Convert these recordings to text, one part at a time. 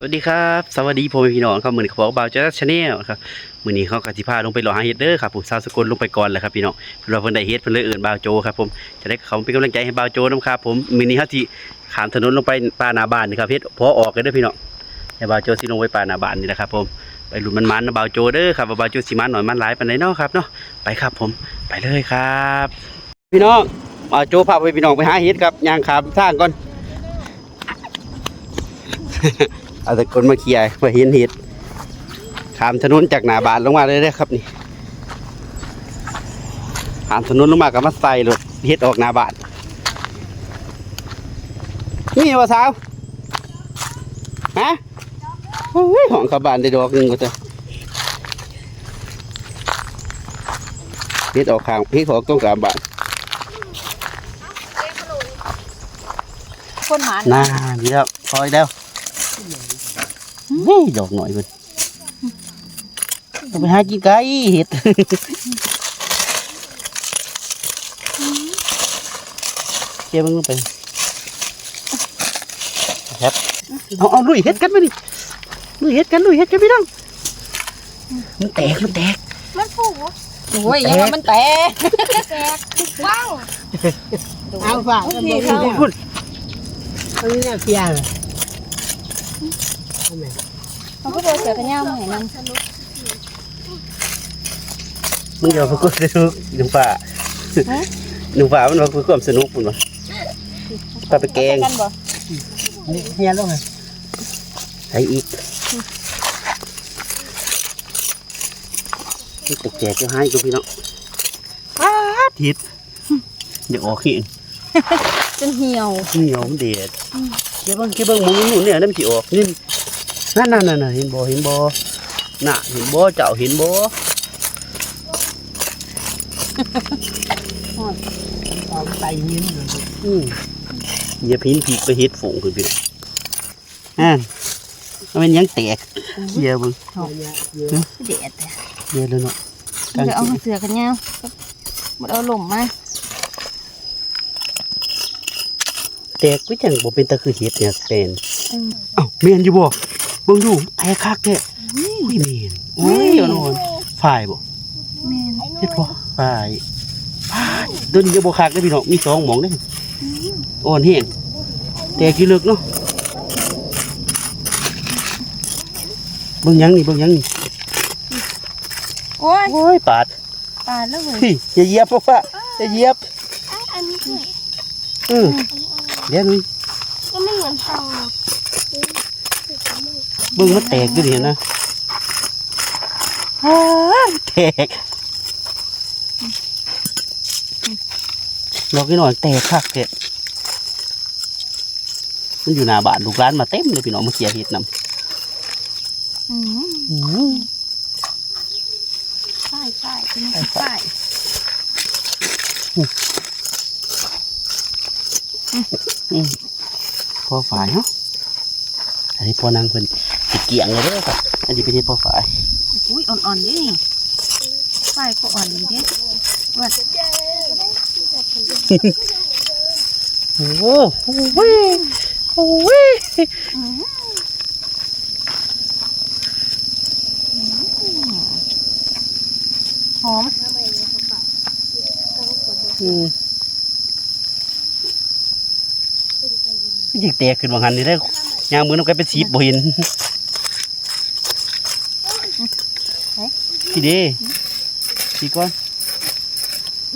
สวัสดีครับสวัสดีพ่อแม่พี่น้องครับมือนี้ขบอกบ่าวจ้าชาแนลครับมือนี้เขากติพาลงไปรอหาเฮ็ดเด้อครับผมสาวสกลลงไปก่อนเลยครับพี่น้องเพื่อว่าเพิ่นได้เฮ็ดเพิ่นเลยเอื่นบ่าวโจครับผมจะได้เขาเป็นกำลังใจให้บ่าวโจนํครับผมมือนี้เฮาสิขามถนนลงไปป่านาบานนี่ครับเฮ็ดพอออกกันเด้อพี่น้องให้บ่าวโจสิลงไปป่านาบานนี่แหละครับผมไปหลุ้นมันมันนะบ่าวโจเด้อครับบ่าวโจสิมันหน่อยมันหลายปานใดเนาะครับเนาะไปครับผมไปเลยครับ พี่น้องบ่าวโจพาไปพี่น้องไปหาเฮ็ดครับย่างขามทางก่อน เอาแต่คนมาเคลียร์มาเห็นเห็ดขามถนนจากหน้าบ้านลงมาเลยนะครับนี่ขามถนนลงมากับมาใส่รถเห็ดออกหน้าบ้านนี่วะสาวฮะโอ้ยห้องเข้าบ้านได้ดอกหนึงก็จะเห็ดออกข้างเห็ดออกตรงกลางบ้านคนหาน่าดีแล้วพออีกแล้วนี่ ดอกหน่อยเพิ่นต้องไปหากินไก่เห็ดเกี่ยวมึงลงไปครับเอาเอาลุยเห็ดกันไปดิลุยเห็ดกันลุยเห็ดกันพี่น้องมันแตกมันแตกมันผูกโอ้ยยังว่ามันแตกแตกว้าวเอาฝากกันพี่บ่เขามีพุ่นเขาเนี่ยเพียเลย เขาก็โดนเสือกันย่ามาให้นั่นมึงอย่ามาพูดสนุกหนุ่มป่าหนุ่มป่ามันมาพูดความสนุกพุ่นวะปลาไปแกงกันบ่นี่เฮียลงเลยใส่อีกนี่ตกแจกจะให้กูพี่น้องอ้าทิศเดี๋ยวออกขี้จนเหี่ยวเหนียวมันเด็ดเก็บเบิ้งเก็บเบิ้งหมุนหมุนเนี่ยนั่นมันสิออกนี่ นั่นนั่นนั่นน่ะเห็นบ่เห็นบ่น่ะเห็นบ่เจ้าเห็นบ่เอาไตยิ้มเลยอืมอย่าพินผีไปเฮ็ดฝูงคือพี่น้องอ่านมันเป็นหยังแตกเคลียร์เบิ่งเนี่ยเยอะเด็ดเคลียร์แล้วเนาะเดี๋ยวเอาเสือกันย่าหมดเอาหล่มมาแตกก็จังบ่เป็นตะคือเฮ็ดเนี่ยเป็นอืมอ้าวแม่นอยู่บ่เบิ่งดูแตกคักแท้อุ้ยแม่นอุ้ยเอาโน่นฝ่ายบ่แม่นเฮ็ดบ่ฝ่ายฝ่ายตัวนี้จะบ่คักเด้อพี่น้องมีสองหม่องเด้ออ่อนแห้งแตกอยู่ลึกเนาะเบิ่งหยังนี่เบิ่งหยังนี่โอ้ยโอ้ยปาดปาดแล้วเว้ยพี่อย่าเหยียบพ่อป้าอย่าเหยียบอันนี้ด้วยอือเดี๋ยวนี่ก็ไม่เหมือนเทาหรอก เบิ่งมันแตกอยู่นี่นะอ้าแตกดอกนี่หน่อยแตกคักแท้มันอยู่หน้าบ้านลูกร้านมาเต็มเลยพี่น้องมาเคลียร์เห็ดนำอืมอือใช่ใช่เป็นใช่พอฝ่ายเนาะอันนี้พอนางเพิ่นสิ เกี่ยงเลยเด้อครับ อันนี้เป็นที่พอฝ่ายอุ้ยอ่อนๆดิไฟก็อ่อนดีเด้ว่าโอ้โหโอ้ยโอ้ยหอมอืมยิงแตกขึ้นบางหันนี่ได้ยางมือน้ำกันเป็นสีบ่เห็น พี่เด้พี่ก้อน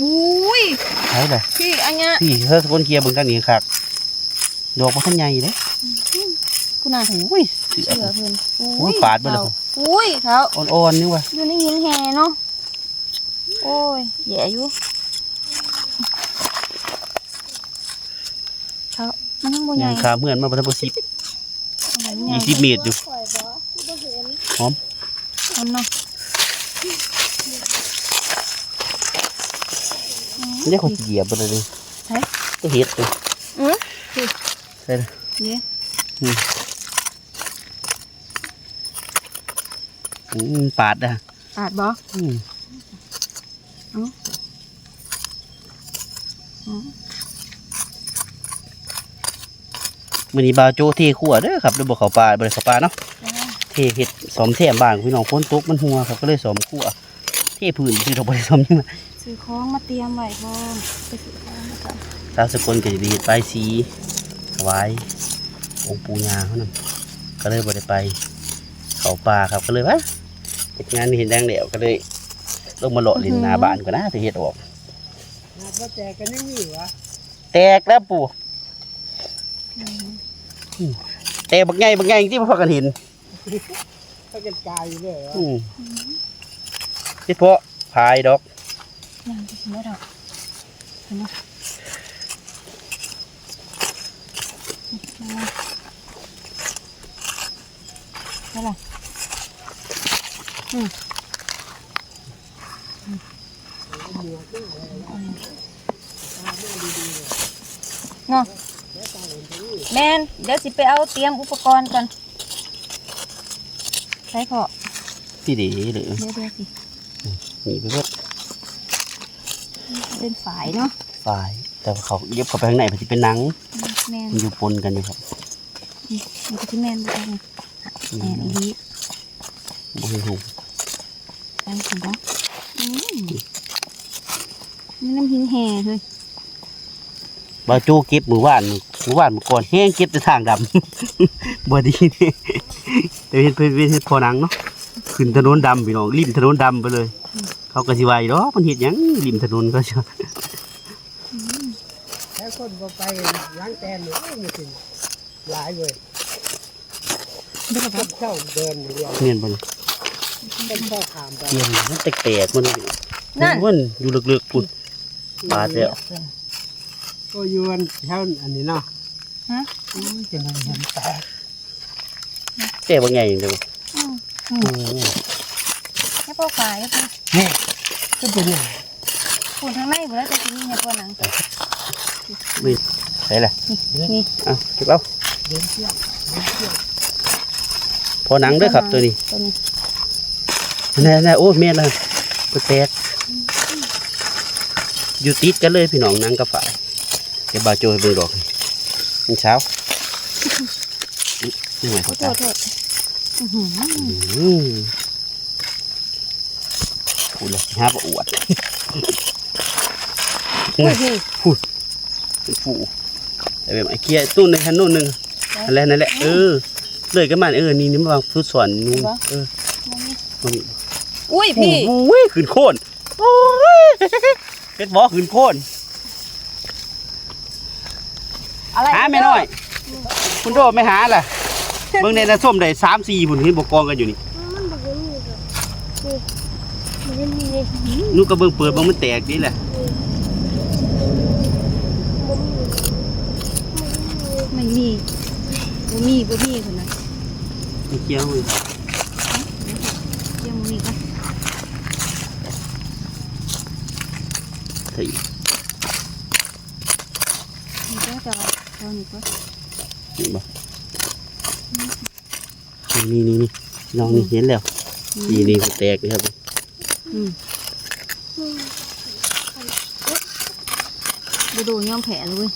อุ้ยใช่เลยพี่อันเนี้ยพี่เธอสกคนเคลียร์เบิ่งกันนี่คักดอกมันขันใหญ่เลยคุณน่ะโอ้ยเสือเสือเพิ่นโอ้ยปาดไปเลยอุ้ยเขาอ่อนๆนี่ว่ะอยู่ในหินแห่เนาะโอ้ยแย่อยู่เขามันยังบ่ใหญ่ยางขาเหมือนมาประทับสิบมันใหญ่ยี่สิบเมตรอยู่ปล่อยบอที่บ่เห็นมันเนาะ ไม่ได้คนเหยียบไปเลยดิก็เห็ดเลยอือใช่เลยเย้อืมปาดอะอาดบอืมอืมมื้อนี้บาโจเทขั่วเด้อครับด้วยบ่เขาป่าบ่ได้เข้าป่าเนาะ ทเฮ็ดสอมแซมบ้านพี่น้องฝนตกมันหัวครับก็เลยสอมขั่วเทพื้นที่เราบ่ได้สอมนี่มาซื้อของมาเตรียมไว้พร้อมไปซื้อของมาก่อนตาวสกลก็จะไปเฮ็ดใบายสีถวายองค์ปู่ย่าเขานำก็เลยบ่ได้ไป เข้าป่าครับก็เลยว่าเฮ็ดงานนี่เห็นแดงแล้วก็เลยลงมาเลาะเลินหน้าบ้านก่อนนะสิเฮ็ดออกหาพ่อแจกันยังมีวะแตกแล้วปู่แตกบักใหญ่บักใหญ่ที่บ่พอกันเห็น เขาจะกายอยู่เลยวะอืมเฉพาะพายดอกยังจะกินได้ดอกเห็นไหมนี่แหละเนาะแมนเดี๋ยวสิไปเอาเตรียมอุปกรณ์ก่อน ใช้พอที่ดีหรือเดี๋ยวเดี๋ยวสิมีไปเพิ่มเป็นฝายเนาะฝ่าย แต่ว่าเขาเย็บเข้าไปข้างในมันจะเป็นหนัง แมนมันอยู่ปนกันอยู่ครับมันก็ที่แมนบ่ได้ไงแมนอีนี้บ่ให้หูไปถึงปะอืมนี่น้ำหินแห่เลยบาจูเก็บมือว่านมือ ว่านมือก่อนแห้งเก็บแต่ทางดำ บ่ดีนี่แต่เห็นเพิ่นเฮ็ดพอหนังเนาะขึ้นถนนดำพี่น้องริมถนนดำไปเลย เขาก็สิว่าอยู่ดอกมันเฮ็ดหยังริมถนนก็จะแล้วคนบ่ไปล้างแตนเนี่ยไม่ถึงหลายเลยดูกคระนเข้าเดินอย่างเดียวเนียนบ่เลยคนเข้าขามไปเนียนมันแตกๆมันนั่นมันอยู่ลึกๆพุ่นปาดแล้ว ก็อยวนแถวอันนี้เนาะฮะโอ้ยจะมันเห็นแตกแตกบ่ใหญ่เด้ออืมโอ้แค่พอฝายก็นี่ก็เป็นอย่างปูนทางในหมดแล้วจะกินเนี่ยตัวหนังไม่ใช่ล่ะนี่เอาเก็บเอาเดินเที่ยวพอหนังเด้อครับตัวนี้ตัวนี้แน่ๆโอ้แม่นเลยก็แตกอยู่ติดกันเลยพี่น้องหนังกับฝ่าย เดี๋ยวบาโจให้เบิ่งดอกมันเช้านี่ไงโทเขาษจ้าโทษอื้อหืออืมพูดเลยห้าบอวดอุ้ยพี่เป็นผู้แต่แบบไอ้เกียร์ตู้ในคันนู้นหนึ่งนั่นแหละนั่นแหละเออเลยกันมาเออนี่นี่มาวางฟุตสอนนู่นเออมันมีอุ้ยพี่ โอ้ยขึ้นโค่นโอ้ยเฮ็ดบ่ขึ้นโค่น อะไรหาไม่น้อย คุณโดไม่หาล่ะเบิ่งในน้ำส้มได้สามสี่หุ่นเห็นบกกองกันอยู่นี่มันบอกว่ามีแบบนี่มันมีเลยนู่นก็เบิ่งเปิดเบิ่งมันแตกนี่แหละไม่มีบ่มีบ่มีคนนั้นมีเกี้ยวเลยยังบ่มีก็เฮ้ ยมีก็จะเอาตัวนี้ก็นี่บ่นี่นี่นี่น้องนี่เห็นแล้วนี่นี่แตกเลยครับอืมดูดูย่อมแผลเลยเว้ย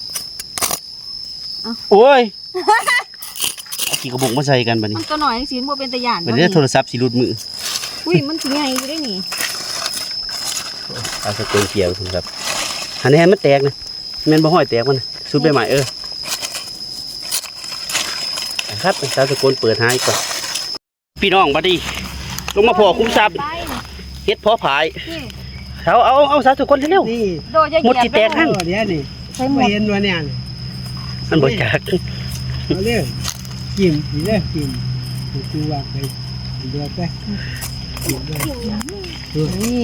โอ้ยเอาขี่กระบอกมาใส่กันบัดมันี้นตัวหน่อยสิบ่เป็นตะย่านบัดนี้โทรศัพท์สิหลุดมืออุ้ยมันสิใหญ่อยู่ได้นี่เอาสกุลเกี่ยวคุณครับหันให้มันแตกนะแม่นบ่ห้อยแตกมันน่ะ สุดไปใหม่เออครับสาวสกุลเปิดให้ก่อนพี่น้องบัดนี้ลงมาพอคุ้มทรัพย์ไปเฮ็ดพอผายนี่เอาเอาเอาสาวสกุลเร็วนี่โดดจะเหหมดยียบสิแตกหั่นโอ้เดี๋ยวนี่ใช้หมไม่ดเห็นว่าเนี่ยนี่ๆมันบ่จักเอาเรื่องกินอีเรื่องกินกูว่าไปเดือดไปกินได้เออนี่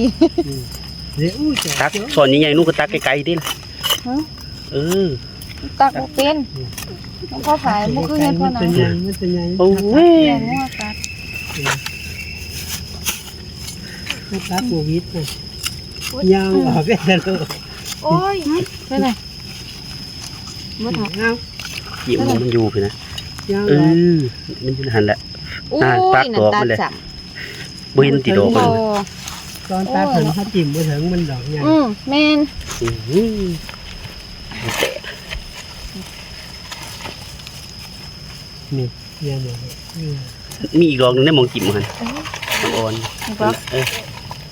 เดี๋ยวอู้จะตักสอนใหญ่ๆนู่นก็ตักไกลๆดิล่ะฮะเออ ตักบ่เป็นมันก็ขายบ่คือเฮ็ดพ่อมันนะเป็นยังมันเป็นยังโอ้ยแรงงัวตัดมันตัดโควิดนะยังออกได้แล้วโอ้ยไปเลยบ่ทักเอาหยิบมันอยู่พี่นะยังเอออกอมันอยู่หันแหละอุ้อ่ายปากนั่ตันวตัมัดนเลยสับบ่เห็นติดดอกโอ้มันตอนตัดถึงเขาจิ้มมาถึงมันดอกยังอืมแม่นอื้อหือมันแต นี่เนี่ยหมดเลยนี่มีอีกดอกหนึงได้มองจิ้มมันดอกอ่อนนี่บ่เออ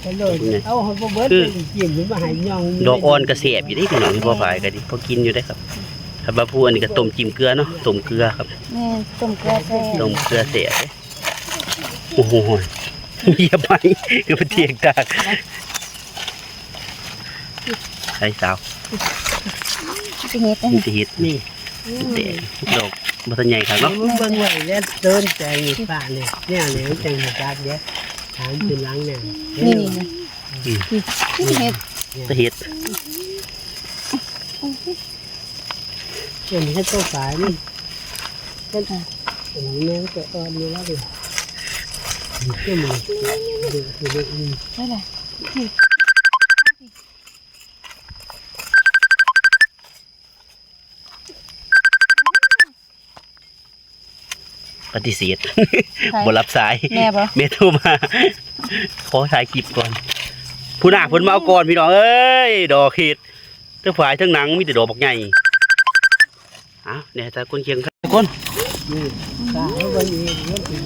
ไปเลยเอาหัวเบิร์ดไปกินหรือมาหายยองดอกอ่อนก็แซ่บอยู่ได้พี่น้องพ่อฝ่ายก็ดีพอกินอยู่ได้ครับถ้าบาพูอันนี้ก็ต้มจิ้มเกลือเนาะต้มเกลือครับแม่ต้มเกลือแซ่บต้มเกลือแซ่บโอ้โหเบียบไปก็ไปเทียงตากใช่สาวสิเฮ็ดได้นี่นี่จะเฮ็ดนี่แต่ดอก บัตรใหญ่ครับเนาะมันเบิ่งไว้แล้วเดินใจป่าเนี่ยเนี่ยเนี่ยจังหวะจักเด้ถามขึ้นหลังเนี่ยนี่นี่นะนี่สิเฮ็ดจะเฮ็ดเป็นให้ตัวฝายนี่เป็นอันนี้แม่งจะอ่อนอยู่แล้วดิเจ้ามือดูดูดูได้ล่ ปฏิเสธบ่รับสายแม่บ่เมโทรมาขอถ่ายคลิปก่อน ผู้หน้าเพิ่นมาเอาก่อนพี่น้องเอ้ยดอกเห็ดทั้งฝ่ายทั้งหนังมีแต่ดอกบักใหญ่อะเนี่ยถ้าคนเคียงครับคนนี่ตาเขาวันนี้เรื่องจริง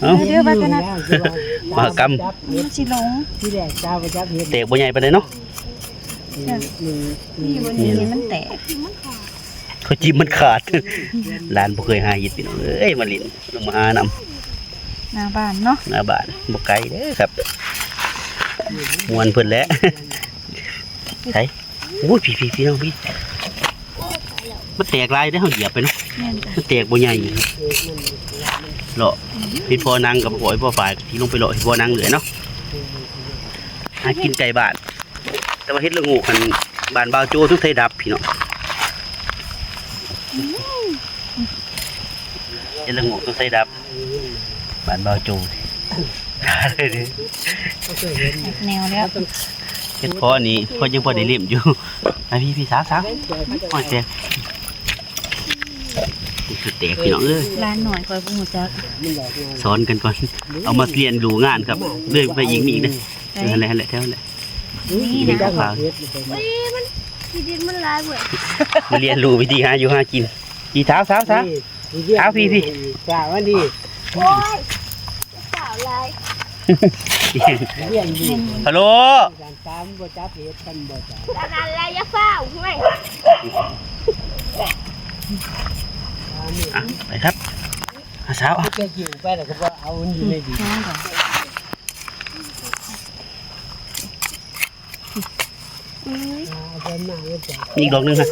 เอ้า เดี๋ยวไปกันนะมหากรรม มันสิหลงที่แรกตาประจับเห็นเตะบ่ใหญ่ปานใดเนาะ นี่นี่นี่วันนี้มันแตก เขาจิ้มมันขาดหลานบ่เคยหาเห็ดพี่น้องเอ้ยมาลินลงมาหานำหน้าบ้านเนาะหน้าบ้านบ่ไกลเด้อครับมวนเพิ่นแหล้วใช่โอ้ยพี่พี่พี่น้องพี่มันแตกลายได้อเฮาเหยียบไปเนาะแม่นจ้ะมันแตกบ่ใหญ่เลาะพี่พอนังกับพ่อไอ้พ่อฝ่ายที่ลงไปเลาะพี่พอนังเหลือเนาะหากินไก่บ้านแต่ว่าเฮ็ดละโงูกันบ้านบ่าวโจทุกไทยดับพี่น้อง เฮ็ดละโงูทุกไทยดับบ้านบ่าวโจแนวแล้วเฮ็ดพอนี่พอยังพอได้เล่มอยู่ไอ้พี่พี่สาวสาวโอ้ยแตกนี่คือแตกพี่น้องเอ้ยร้านหน่อยคอยบ่ฮู้จักสอนกันก่อน เอามาเรียนดูงานครับเรื่อยไปอีกนี่อีกนะเออนั่นแหละนั่นแหละเท่านั้นแหละนี่นะจับเห็ด ที่ดินมันลายเหมือนมาเรียนรู้วิธีหาอยู่หากินพี่สาวสาวสาวเอาพี่พี่ กล่าวว่านี่โอ้ยสาวลายเรียนดีฮัลโหลการตามบ่จับเห็ดกันบ่จับดานันลายยะเฝ้าไม่ตามนี่อะไปครับหาสาวอะแค่กิ่วไปแล้วก็บ่เอามันอยู่ในดิน น้องก่อน เอาไปหน้าก็จับ มีอีกดอกหนึงค่ะ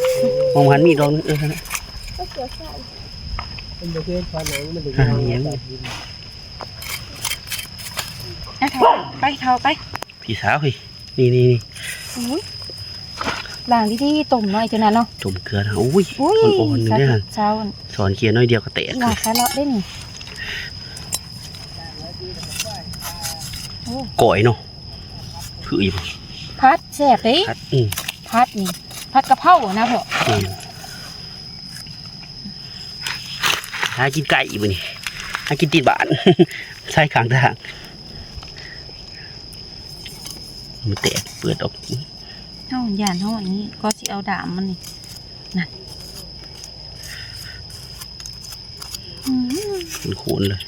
มองหันมีอีกดอกหนึงเออนั่นแหละก็เกี่ยวใส่มันบ่เคยพอหนังมันถึงเอาจับดินอะเท่าไปเท่าไปพี่สาวเฮ้ยนี่นี่นี่อุ้ยล้างดีๆต้มหน่อยจังนั้นเนาะจุ่มเกลือนะอุ้ยอุ้ยมันอ่อนอยู่เนี่ยเช้าสอนเคียร์น้อยเดียวก็แตกหลาคาเลาะได้นี่โอ้ก่อยเนาะคืออีก พัดแซ่บเด้พัดอืมพัดนี่พัดกะเพรานะพ่ออืมหากินไก่อีกบ่นี่หากินตีนบ้าน ใส่ข้างทางมันแตกเปิดออกเฮาย่านเฮาอันนี้ก็สิเอาดามมันนี่นั่นอืมมันโคนเลย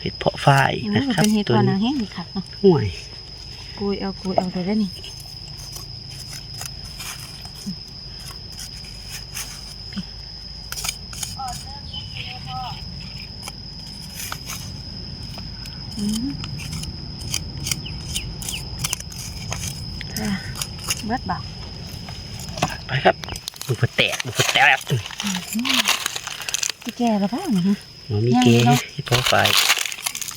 เห็ดเพาะฝ้ายโอ้นะยครับเป็นเห็ดตัวปลานี้นางแห้งนี่คักเนาะห่วย กุยเอากุยเอาได้แล้วนี่อืมอะเบิดบ่ไปครับมันก็แตกมันก็แตกพี่แก่แล้วเปล่านี่มันมียังเกเนาะเห็ดเพาะฝ้าย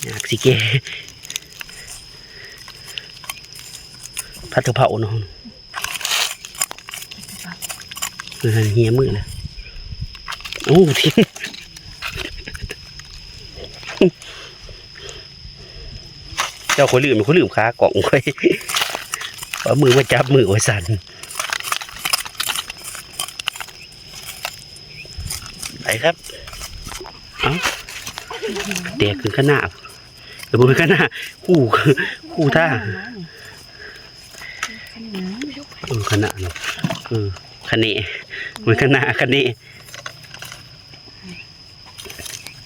อยากสิเก ผัดกะเพราเนาะเฮียมือเลยโอ้ทิ้งเจ้าคนลืมคนลืมค้ากล่องไว้เอามือมาจับมือไว้สั่นไปครับเอาแตกขึ้นข้างหน้าเดี๋ยวผมไปข้างหน้าคู่คู่ท่า เออขนาดเนาะเออคะเนมันขนาดคะเน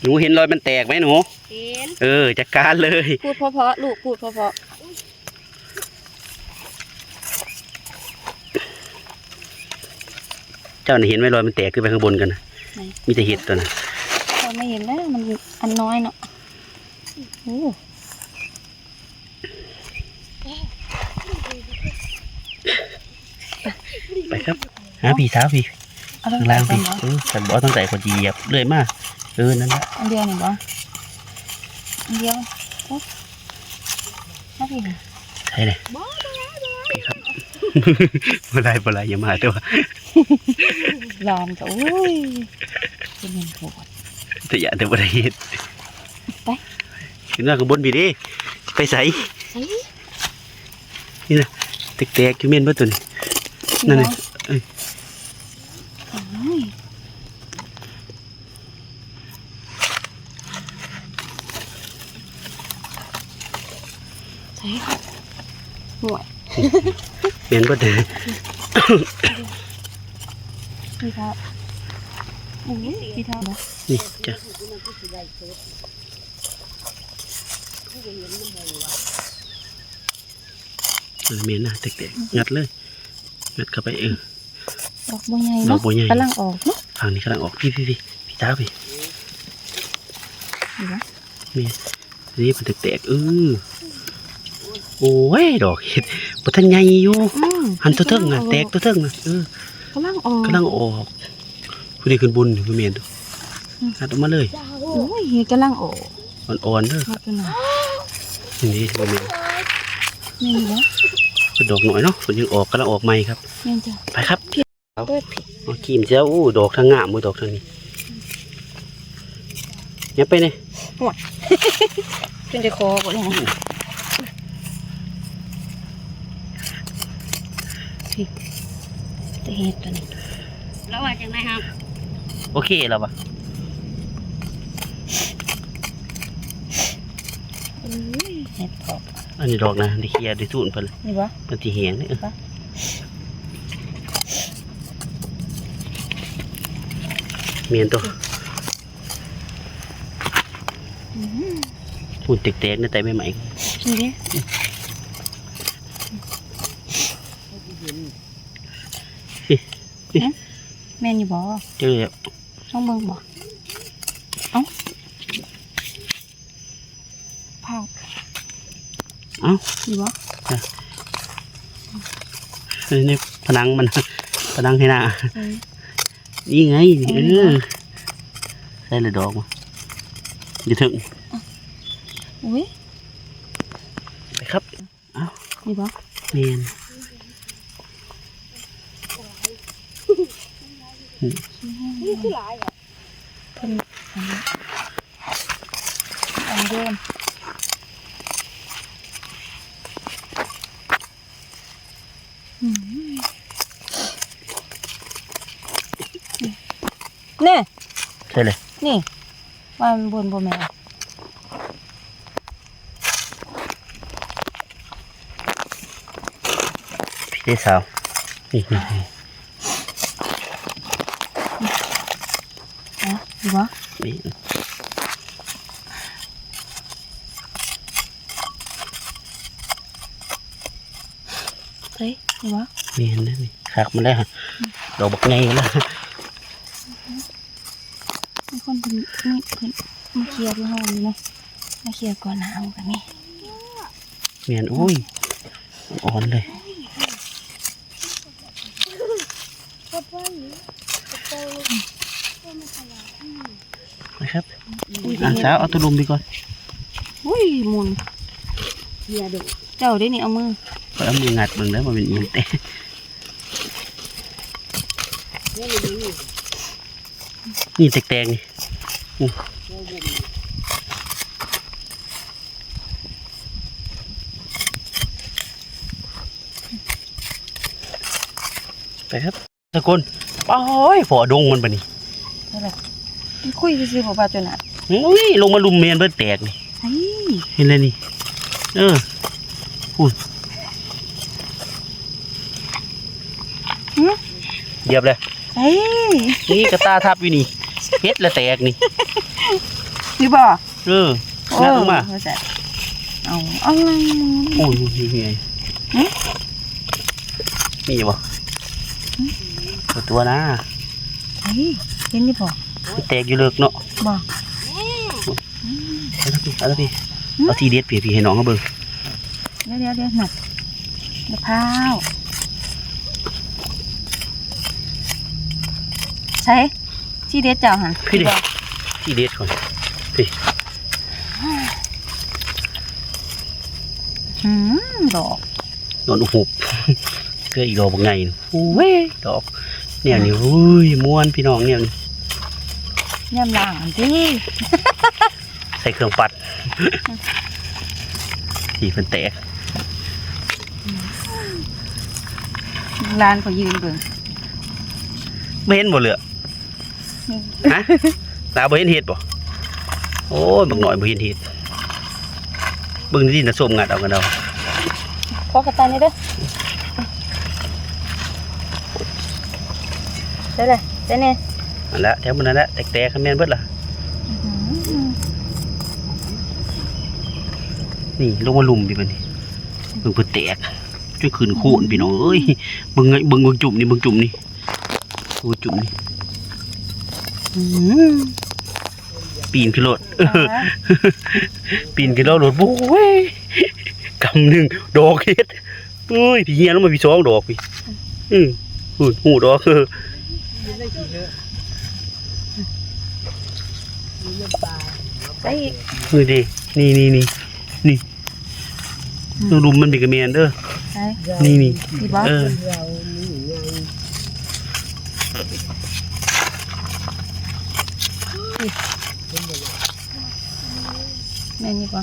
หนูเห็นรอยมันแตกไหมหนูเห็นเออจัดการเลย พูดเพราะๆลูกพูดเพราะเจ้าน่ะเห็นไหมรอยมันแตกขึ้นไปข้างบนกันนะมีแต่เห็ดตัวน่ะๆเราไม่เห็นแล้วมันอันน้อยเนาะโอ้ ไปครับ หาพี่สาวพี่เอาต้องข้างใส่ล่างกันพี่เหรอเออฉันบอกว่าต้องใส่คนเหยียบเรื่อยมากเออนั่นแหละอันเดียวนี่บ่อันเดียวโอ้มาพี่นี่ใช่เลยพี่ครับบ่ได้บ่ได้อย่ามาเด้อยอมจะโอ้ยเป็นเงินโหดแต่อย่าแต่บ่ได้เฮ็ดไปขึ้นมาข้างบนพี่เดิไปใส่ใส่แตกๆอยู่เม่นบ่ตัวนี้ นั่นน่ะเอ้ยโอ้ยใส่ห่วยเม่นบ่ตัว งัดเลยงัดเข้าไปเออดอกบัวใหญ่ดอเนาะกบัวใหญ่กำลังออกเนาะฝั่งนี้กำลังออกพี่พี่พี่พี่ตาพี่ดีวะนี่นี่มันแตกๆเออโอ้ยดอกเห็ดบ่ทันใหญ่อยู่อืมหันตัวเทิงน่ะแตกตัวเทิงน่ะเออกำลังออกกำลังออกผู้ใดขึ้นบุญนี่ผู้เมียนดูหัดออกมาเลยโอ้ยเห็ดกำลังออกอ่อนๆเด้อมาตัวหน่อยนี่ผู้เมียนนี่วะ เป็นดอกหน่อยเนาะส่วนยังออกกำลังออกใหม่ครับนี่จ้ะไปครับเปิดผิดเอาขีมเจ้าอู้ดอกทางงามมือดอกทางนี้อย่าไปเนี่ยจนจะคอบ่เลยนะพี่จะเห็ดตัวนี้แล้วว่าจังไดครับ โอเคแล้วปะเอ้ยเห็ดเพาะ อันนี้ดอกนะได้เคลียร์ได้สูนเพิ่นเลยนี่วะเพิ่นสิแหงนี่เออปะเมียนตัวอืมพูดแตกๆในแต่ใหม่นี่ดิๆแม่นอยู่บ่เจอแล้วต้องเบิ่งบ่เอ้าเผา เอ้าอยู่บ่นี่ผนังมันผนังให้หน้าเออนี่ไงเออใส่เลยดอกมาอยู่ถึงอุ้ยไปครับนี่บ่เมียนนี่คือหลายอะเพิ่นอันนี้อันเดิม นี่ใช่เลยนี่ว่ามันบนบ่แม่นพี่ได้สาวนี่นี่นี่นะอยู่บ่นี่เฮ้ยอยู่บ่เมียนนะนี่ขักมาแล้วดอกบักไงแล้ว มีคนเพิ่นนี่เพิ่น มาเคลียร์ที่ห้องนี่นะมาเคลียร์ก่อนหนาวกันนี่เมียนอุ้ยอ่อนเลยก็ไปก็ไปก็ไม่ขนาดนะครับอุ้ยอะสาวเอาตัวลุมไปก่อนอุ้ยหมุนเฮียเด็กเจ้าได้นี่เอามือก็เอามืองัดเบิ่งแล้วมันเป็นอีแต่เนี่ยอยู่นี่นี่แตกๆนี่ อู้ไปครับตะโกนโอ้ยพอดงมันปะนี่นั่นแหละมันคุยซื่อๆบ่ว่าจนน่ะอุ้ยลงมาลุมเมียนเบิ่แตกนี่ไอ้เห็นเลยนี่ เออพูดเหยียบเลยไอ้นี่กระตาทับอยู่นี่ เฮ็ดละแตกนี่พี่บ่เอองัดออกมาเออเอาเอาอะไรโอ้ยนี่ไงหึมีบ่ตัวตัวนะเฮ้ยเห็นนี่บ่มันแตกอยู่เลิกเนาะบ่เอาละพี่เอาละพี่เอาทีเด็ดพี่พี่ให้น้องเขาเบิ่งเดี๋ยวเดี๋ยวเดี๋ยวหนักมะพร้าวใช่ ที่เด็ดเจ้าหันพี่เด็ดทีเด็ดก่อนพี่หืมดอกนอนหุบเกลืออีกดอกบางไงนี่โอ้ยดอกเนี่ยนี่อุ้ยม้วนพี่น้องเนี่ยนี่ย่ำล่างอันที่ใส่เครื่องปัดสีเพิ่นแตกร้านเขายืนเบิ่งไม่เห็นบ่เหลือ ฮะตาบ่เห็นเห็ดบ่โอ้ยบักหน่อยบ่เห็นเห็ดเบิ่งนี่นะส้มงัดเอากันเอาขอกระต่ายนี่เด้อได้เลยได้เนี่ยอันละแถวมันนั่นแหละแตกๆคะแม่นเบิดล่ะนี่ลงมาลุมพี่มันนี่เบิ่งเพิ่นแตกจนขึ้นโคนพี่น้องเอ้ยเบิ่งไงเบิ่งเบิ่งจุ่มนี่เบิ่งจุ่มนี่ดูจุ่มนี่อื้อหือ ปีนขึ้นรถเออปีนขึ้นรถรถโอ้ยกำหนึ่งดอกเฮ็ดเอ้ยพี่เฮียแล้วมาพี่สองดอกพี่อือหูหูดอกเออใส่อีกนี่ดินี่นี่นี่นี่ดูลุมมันเป็นกระเมียนเด้อใส่นี่นี่ดีบ่เออ เรานี่ไง แม่นี่บ่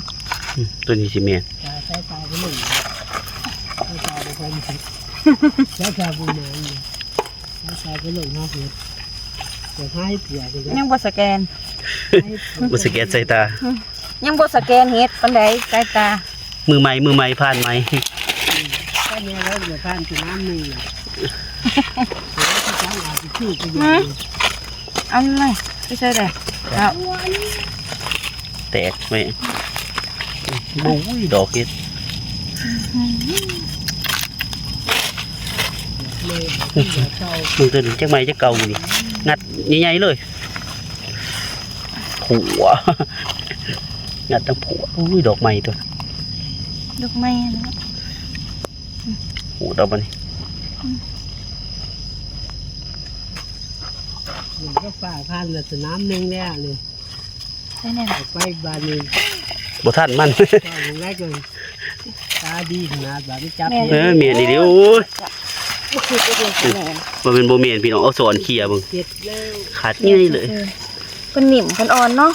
อืมตัวนี้สิเมียนตาใช้ตาไปหนึ่งใช้ตาไปคนผิดใช้ตาไปไหนใช้ตาไปหนึ่งห้าสิบจะให้เปียกเลยยังบ่สแกนมันสแกนใส่ตา ยังบ่สแกนเฮ็ดปานใดใกล้ตา มือใหม่มือใหม่ผ่านไหมถ้าเนี่ยเราเดี๋ยวผ่านที่น้ำหนึ่งอะเดี๋ยวจะจ้างอาจจะชื่อไปอยู่ เอาเลยไปใส่เลยเอาแตกไหมบุ้ยดอกเฮ็ดเลยเดี๋ยวเจ้ามึงตัวนี้จักไม้จักเก่าอยู่นี่งัดใหญ่ๆเลยผัวงัดตั้งผัวอุ้ยดอกไม้ตัวดอกไม้นะหูดอกมันนี่ เดี๋ยวก็ฝ่าผ่านละสนามหนึ่งแล้วเลยใส่แน่เอาไปบานนี้บ่ทันมัน ก็ยังไงก็ตาดีขนาดแบบนี้จับเออเมียนนี่เดิโอ้ยบ่คือตัวเดียวกันแน่มันเป็นโบเมียนพี่น้องเอาสอนเคลียร์มึงเจ็ดแล้วขาดง่ายเลยเพิ่นนิ่มเพิ่นอ่อนเนาะ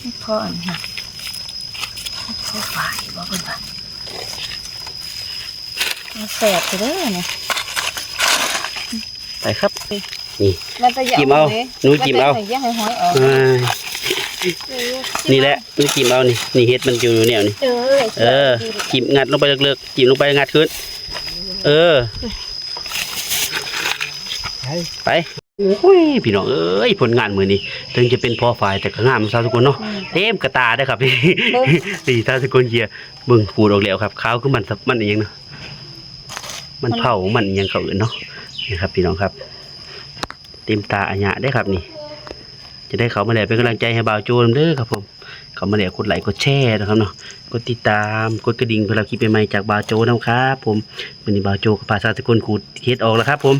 ไม่พออันค่ะพ่อฝ่ายบ่เพิ่นว่ามันแสบไปเด้อเนี่ยไปครับ มันจะอยากจิ้มเอาหนูจิ้มเอา นจะย่างให้หอยออกอ่านี่แหละนี่จิ้มเอานี่นี่เฮ็ดมันอยู่แนวนี่ เออเออจิ้มงัดลงไปเลิกๆจิ้มลงไปงัดขึ้น เออใช่ไปโอ้ยพี่น้องเอ้ยผลงานมือนี้ถึงจะเป็นพอฝ่ายแต่ก็งามสาวทุกคนเนาะเต็มกระตาได้อครับพี่ นี่สาวทุกคนเฮียเบิ่งขูดออกแล้วครับขาวคือมันสับมันอหยังเนาะมันเผามันอหยังเขาอื่นเนาะนี่ครับ พี่น้องครับ เต็มตาอัญญะได้ครับนี่ จะได้เขามาแหล่เป็นกำลังใจให้บ่าวโจนเด้อครับผมเขามาแหล่กดไลค์กดแชร์นะครับเนาะกดติดตามกดกระดิ่งเพื่อเราคลิปใหม่ๆจากบ่าวโจนะครับผมวันนี้บ่าวโจกับภาษาสกุลขูดเฮ็ดออกแล้วครับ ผม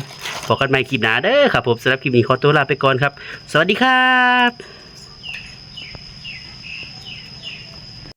พบกันใหม่คลิปหน้าเด้อครับผมสำหรับคลิปนี้ขอตัวลาไปก่อนครับ สวัสดีครับ